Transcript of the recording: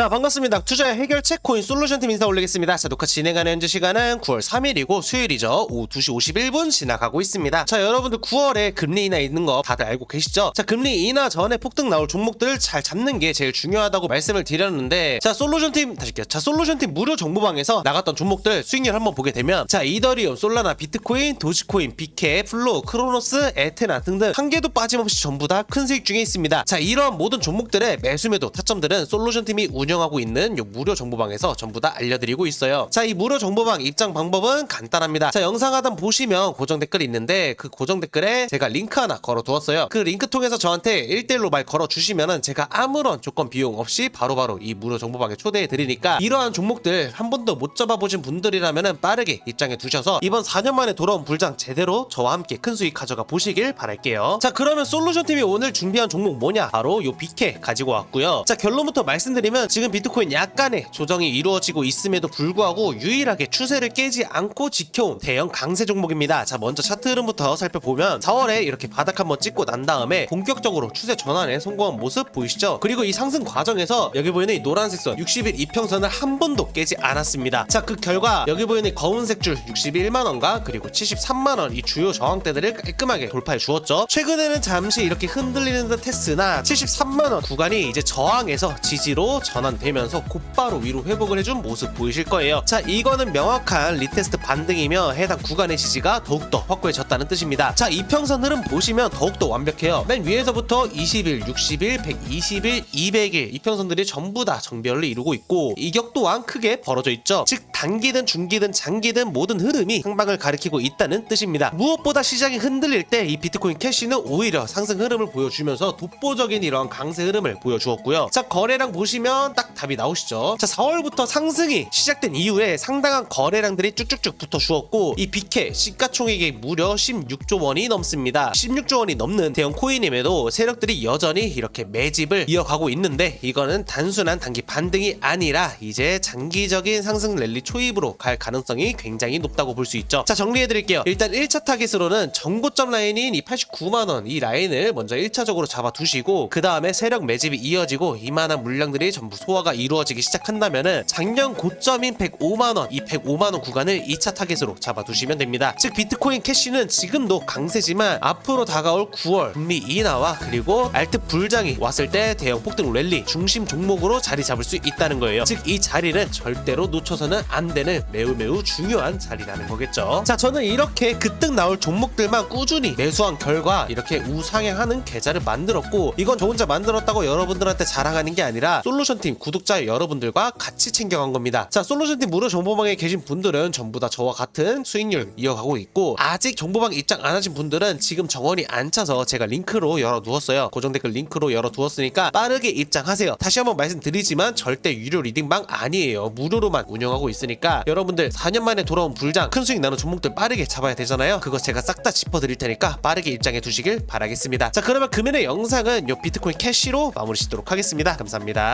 자 반갑습니다. 투자의 해결책 코인 솔루션팀 인사 올리겠습니다. 자 녹화 진행하는 현재 시간은 9월 3일이고 수요일이죠. 오후 2시 51분 지나가고 있습니다. 자 여러분들 9월에 금리 인하 있는 거 다들 알고 계시죠? 자 금리 인하 전에 폭등 나올 종목들을 잘 잡는 게 제일 중요하다고 말씀을 드렸는데 자 솔루션팀 다시 할게요. 자 솔루션팀 무료 정보방에서 나갔던 종목들 수익률 한번 보게 되면 자 이더리움 솔라나 비트코인 도지코인 비케 플로우 크로노스 에테나 등등 한 개도 빠짐없이 전부 다 큰 수익 중에 있습니다. 자 이러한 모든 종목들의 매수 매도 타점들은 솔루션팀이 운영 하고 있는 요 무료 정보방에서 전부 다 알려드리고 있어요. 자 이 무료 정보방 입장 방법은 간단합니다. 자 영상 하단 보시면 고정 댓글이 있는데 그 고정 댓글에 제가 링크 하나 걸어 두었어요. 그 링크 통해서 저한테 1대1로 말 걸어 주시면은 제가 아무런 조건 비용 없이 바로바로 이 무료 정보방에 초대해 드리니까 이러한 종목들 한 번도 못 잡아보신 분들이라면은 빠르게 입장에 두셔서 이번 4년 만에 돌아온 불장 제대로 저와 함께 큰 수익 가져가 보시길 바랄게요. 자 그러면 솔루션 팀이 오늘 준비한 종목 뭐냐? 바로 요 비케 가지고 왔고요. 자 결론부터 말씀드리면 지금 비트코인 약간의 조정이 이루어지고 있음에도 불구하고 유일하게 추세를 깨지 않고 지켜온 대형 강세 종목입니다. 자 먼저 차트 흐름부터 살펴보면 4월에 이렇게 바닥 한번 찍고 난 다음에 본격적으로 추세 전환에 성공한 모습 보이시죠? 그리고 이 상승 과정에서 여기 보이는 이 노란색 선 60일 이평선을 한 번도 깨지 않았습니다. 자 그 결과 여기 보이는 이 검은색 줄 61만원과 그리고 73만원 이 주요 저항대들을 깔끔하게 돌파해 주었죠. 최근에는 잠시 이렇게 흔들리는 듯 했으나 73만원 구간이 이제 저항에서 지지로 전환 되면서 곧바로 위로 회복을 해준 모습 보이실 거예요. 자 이거는 명확한 리테스트 반등이며 해당 구간의 지지가 더욱더 확고해졌다는 뜻입니다. 자 이평선 흐름 보시면 더욱더 완벽해요. 맨 위에서부터 20일 60일 120일 200일 이평선들이 전부 다 정별을 이루고 있고 이격 또한 크게 벌어져 있죠. 즉 단기든 중기든 장기든 모든 흐름이 상방을 가리키고 있다는 뜻입니다. 무엇보다 시장이 흔들릴 때 이 비트코인 캐시는 오히려 상승 흐름을 보여주면서 독보적인 이러한 강세 흐름을 보여주었고요. 자 거래량 보시면 딱 답이 나오시죠. 자 4월부터 상승이 시작된 이후에 상당한 거래량들이 쭉쭉쭉 붙어 주었고 이 비케 시가총액이 무려 16조 원이 넘습니다. 16조 원이 넘는 대형 코인임에도 세력들이 여전히 이렇게 매집을 이어가고 있는데 이거는 단순한 단기 반등이 아니라 이제 장기적인 상승 랠리 초입으로 갈 가능성이 굉장히 높다고 볼 수 있죠. 자 정리해 드릴게요. 일단 1차 타깃으로는 전고점 라인인 이 89만원 이 라인을 먼저 1차적으로 잡아 두시고 그 다음에 세력 매집이 이어지고 이만한 물량들이 전부 소화가 이루어지기 시작한다면은 작년 고점인 105만원 이 105만원 구간을 2차 타겟으로 잡아 두시면 됩니다. 즉 비트코인 캐시는 지금도 강세지만 앞으로 다가올 9월 금리 인하와 그리고 알트 불장이 왔을 때 대형 폭등 랠리 중심 종목으로 자리 잡을 수 있다는 거예요. 즉 이 자리는 절대로 놓쳐서는 안 되는 매우 매우 중요한 자리라는 거겠죠. 자 저는 이렇게 급등 나올 종목들만 꾸준히 매수한 결과 이렇게 우상향하는 계좌를 만들었고 이건 저 혼자 만들었다고 여러분들한테 자랑하는 게 아니라 솔루션팀 구독자 여러분들과 같이 챙겨간 겁니다. 자 솔루션팀 무료 정보방에 계신 분들은 전부 다 저와 같은 수익률 이어가고 있고 아직 정보방 입장 안 하신 분들은 지금 정원이 안 차서 제가 링크로 열어 두었어요. 고정 댓글 링크로 열어 두었으니까 빠르게 입장하세요. 다시 한번 말씀드리지만 절대 유료 리딩방 아니에요. 무료로만 운영하고 있으 니까 여러분들 4년 만에 돌아온 불장 큰 수익 나는 종목들 빠르게 잡아야 되잖아요. 그거 제가 싹 다 짚어 드릴 테니까 빠르게 입장해 두시길 바라겠습니다. 자 그러면 금연의 영상은 요 비트코인 캐시로 마무리 짓도록 하겠습니다. 감사합니다